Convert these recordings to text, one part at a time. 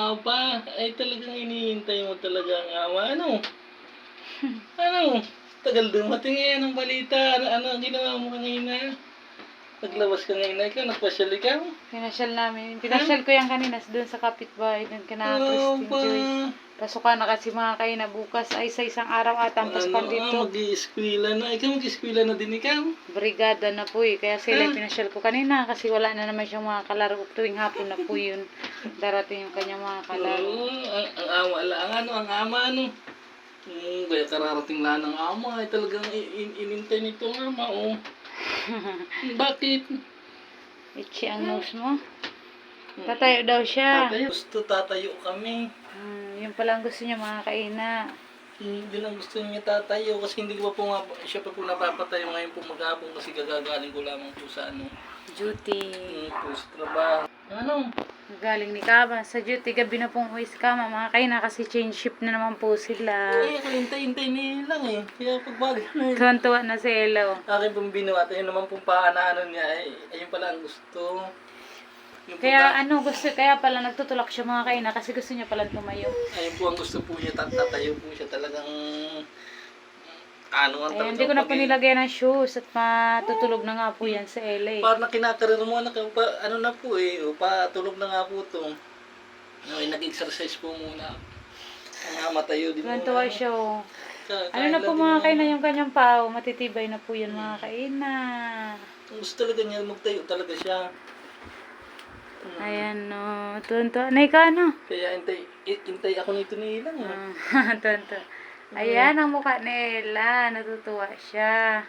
Ah, pa, ay talagang hinihintay mo talaga ang ama. Ano? ano? Tagal dumating eh, anong balita? Ano, ano ang ginawa mo kanina? Naglabas ka ngayon, ikaw, nagpasyal ikaw? Pinasyal namin. Pinasyal ko yan kanina doon sa kapitbahay. Doon ka na Christine pa. Joy. Pasukan na kasi mga kayo na bukas ay sa isang araw ata ang pasukan Ano, dito. mag-i-eskwela na. Ikaw mag-i-eskwela na din ikaw. Brigada na po eh. Kaya sila Ah. pinasyal ko kanina kasi wala na naman siyang mga kalaro. Tuwing hapon na po yun. Darating yung kanyang mga kalaro. Oo, ang, ang ama lang, ano, ang ama, ano. Hmm, kaya kararating lang ng ama, ay talagang i- in- inintay nito ang ama, oh. Bakit? Itchy ang nose mo. Tatayo daw siya. Tatayo. Gusto tatayo kami. Hmm, yun pala ang gusto niya mga kaina. Hindi lang gusto niya tatayo kasi hindi ko pa po nga, siya pa po napapatayo ngayon po maghapon kasi gagagaling ko lamang po sa ano, Duty. hmm, po sa trabaho. Ano? Galing ni Kama. Sa duty, gabi na pong uwi si Kama. Mga kaina kasi change shift na naman po sila. Ay, ako hintay-hintay niya lang eh. Kaya pagbago na yun. Tuwan-tuwa na si Elo. Akin pong binuhat, ayun naman pong paanaano niya, ay, ayun pala ang gusto. Yung Kaya ta- ano, gusto, kaya pala nagtutulak siya mga kaina kasi gusto niya pala tumayo. ayun po ang gusto po niya, tat- tatayo po siya talagang, ano ang Ayan, hindi ko na po nilagay ng shoes at matutulog na nga po yan sa LA. Parang na kinakarir mo, anak, pa, ano na po eh, o, patulog na nga po to. Ay, nag-exercise po muna. Ang matayo din Tuwan-tuwa siya oh. Ka- Ano na po mga muna. kaina yung kanyang pao, matitibay na po yan mga kaina. Gusto talaga niya, magtayo talaga siya. Ayan no, tuwan-tuwa. Nay ka ano? Kaya intay, intay ako nito ni Ilang. eh. Ah, tuwan-tuwa. Ayan ang mukha ni Ella, natutuwa siya.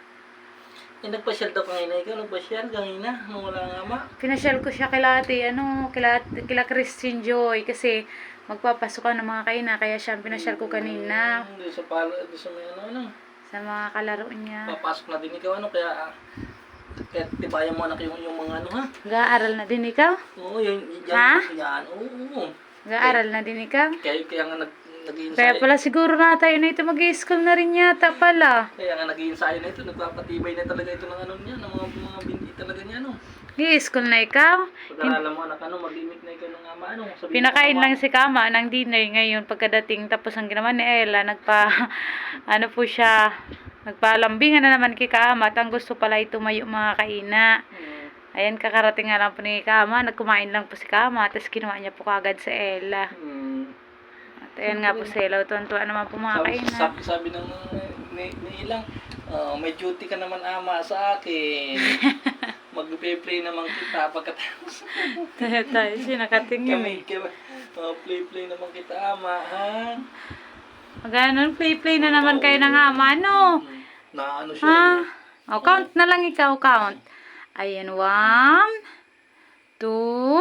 Eh, nagpasyal daw kanina. Ikaw nagpasyal kanina. Nung wala nga ama. Pinasyal ko siya kila ate, ano, kila, kila Christine Joy kasi magpapasukan ng mga kaina kaya siya ang pinasyal ko kanina Hindi sa palo, doon sa may ano, ano. sa mga kalaro niya. Papasok na din ikaw, ano. Kaya, ah, kaya tibayan mo anak yung, yung mga ano, ha. Gaaral na din ikaw? Oo, yung, yan, Ha? yan. Oo, oo. Gaaral na din ikaw? Kaya, kaya nga nag, nag Kaya pala siguro na tayo na ito mag-i-school na rin yata pala. Kaya nga nag-iinsayo na ito, nagpapatibay na talaga ito ng ano niya, ng mga, mga binti talaga niya, ano. I-school na ikaw? Pag-aralan mo anak, ano, mag-imik na ikaw ng ama, ano. Sabihin Pinakain lang si Kama ng dinner ngayon pagkadating tapos ang ginawa ni Ella, nagpa, ano po siya, nagpalambingan na naman kay Kama at ang gusto pala ay tumayo mga kaina. Hmm. Ayan, kakarating nga lang po ni Kama, nagkumain lang po si Kama, tapos kinuha niya po kagad si Ella. Hmm. At ayan nga po si Ella, tuwan-tuwa naman po mga Sabi, kaina. sabi, sabi ng ni, ni ilang, "Ah, may duty ka naman ama sa akin. Mag-play naman kita pagkatapos. Tayo tayo, sinakatingin eh. Kami, uh, play-play naman kita ama, ha? Maganon, play-play na naman kayo ng ama, no? Na ano siya, Ha? eh, O, count na lang ikaw, count. Ayan, one, two,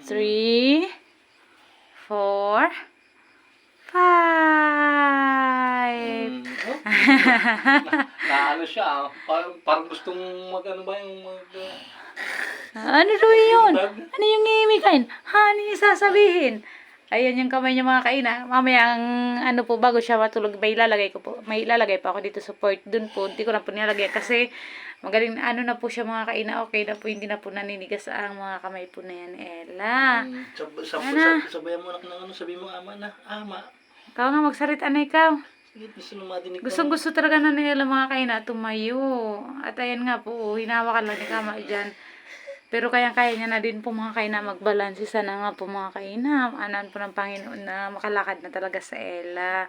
three, four, five. Mm, oh. na, ano siya, ah, parang, parang gustong mag ano ba yung mag... uh, Ano daw yun? Ano yung ngimikain? Ha, ano yung sasabihin? Ayan yung kamay niya mga kaina. Mamaya ang ano po, bago siya matulog, may ilalagay ko po. May ilalagay pa ako dito sa port. Dun po, hindi ko na po nilalagay kasi magaling na ano na po siya mga kaina. Okay na po, hindi na po naninigas ang mga kamay po na yan. Ella. Mm, sab, sab, Ano? sab, sabayan mo anak ng ano, sabi mo ama na, ama. Ikaw nga magsalita na ikaw. Gustong gusto talaga na nila mga kaina tumayo. At ayan nga po, hinawakan lang ni Kama dyan. Pero kaya kaya niya na din po mga kaina magbalanse. Sana nga po mga kaina. Anan po ng Panginoon na makalakad na talaga sa Ella.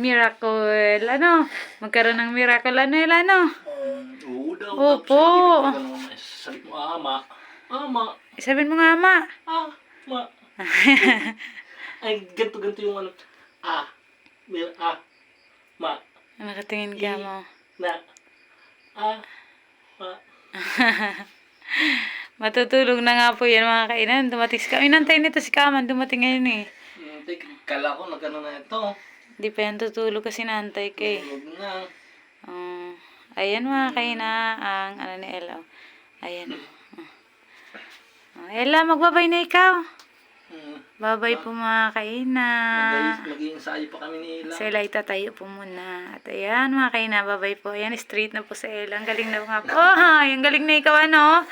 Miracle. Ano? Magkaroon ng miracle ano Ella no? Mm, Oo daw. Opo. Sabi mo, ama. Ama. Sabihin mo nga ma. Ah, ma. Ay, ganto ganto yung ano. Ah. Mir, ah. Ma. Nakatingin ka mo. Na. Ah. Ma. Matutulog na nga po yan mga kainan. Dumating si Kama. Inantay nito si Kaman. Dumating ngayon eh. Tek, kala ko nagano na ito. Hindi pa yan tutulog kasi nantay ka eh. Tulog na. Um, ayan mga kaina, ang ano ni Ella. Ayan. Uh, Ella, magbabay na ikaw. Hmm. Babay po mga kaina. Mag-iinsayo pa kami ni Ila. Sa Ella, itatayo po muna. At ayan mga kaina, babay po. Ayan, straight na po sa Ella. Ang galing na nga po. Oh, ang galing na ikaw ano.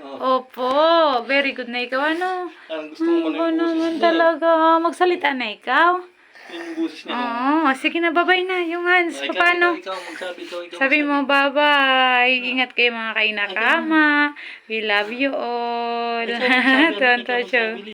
Oh, Opo, very good na ikaw. Ano? parang gusto mo Ano naman niya. talaga. Magsalita na ikaw. Yun yung boses niya. Oo, sige na, babay na. Yung hands, Ay, paano? Ikaw, ikaw, magsabi, ikaw, ikaw. Sabi mo, bye-bye. Ingat kayo mga kainakama. We love you all. Ano, Tonto magsabi.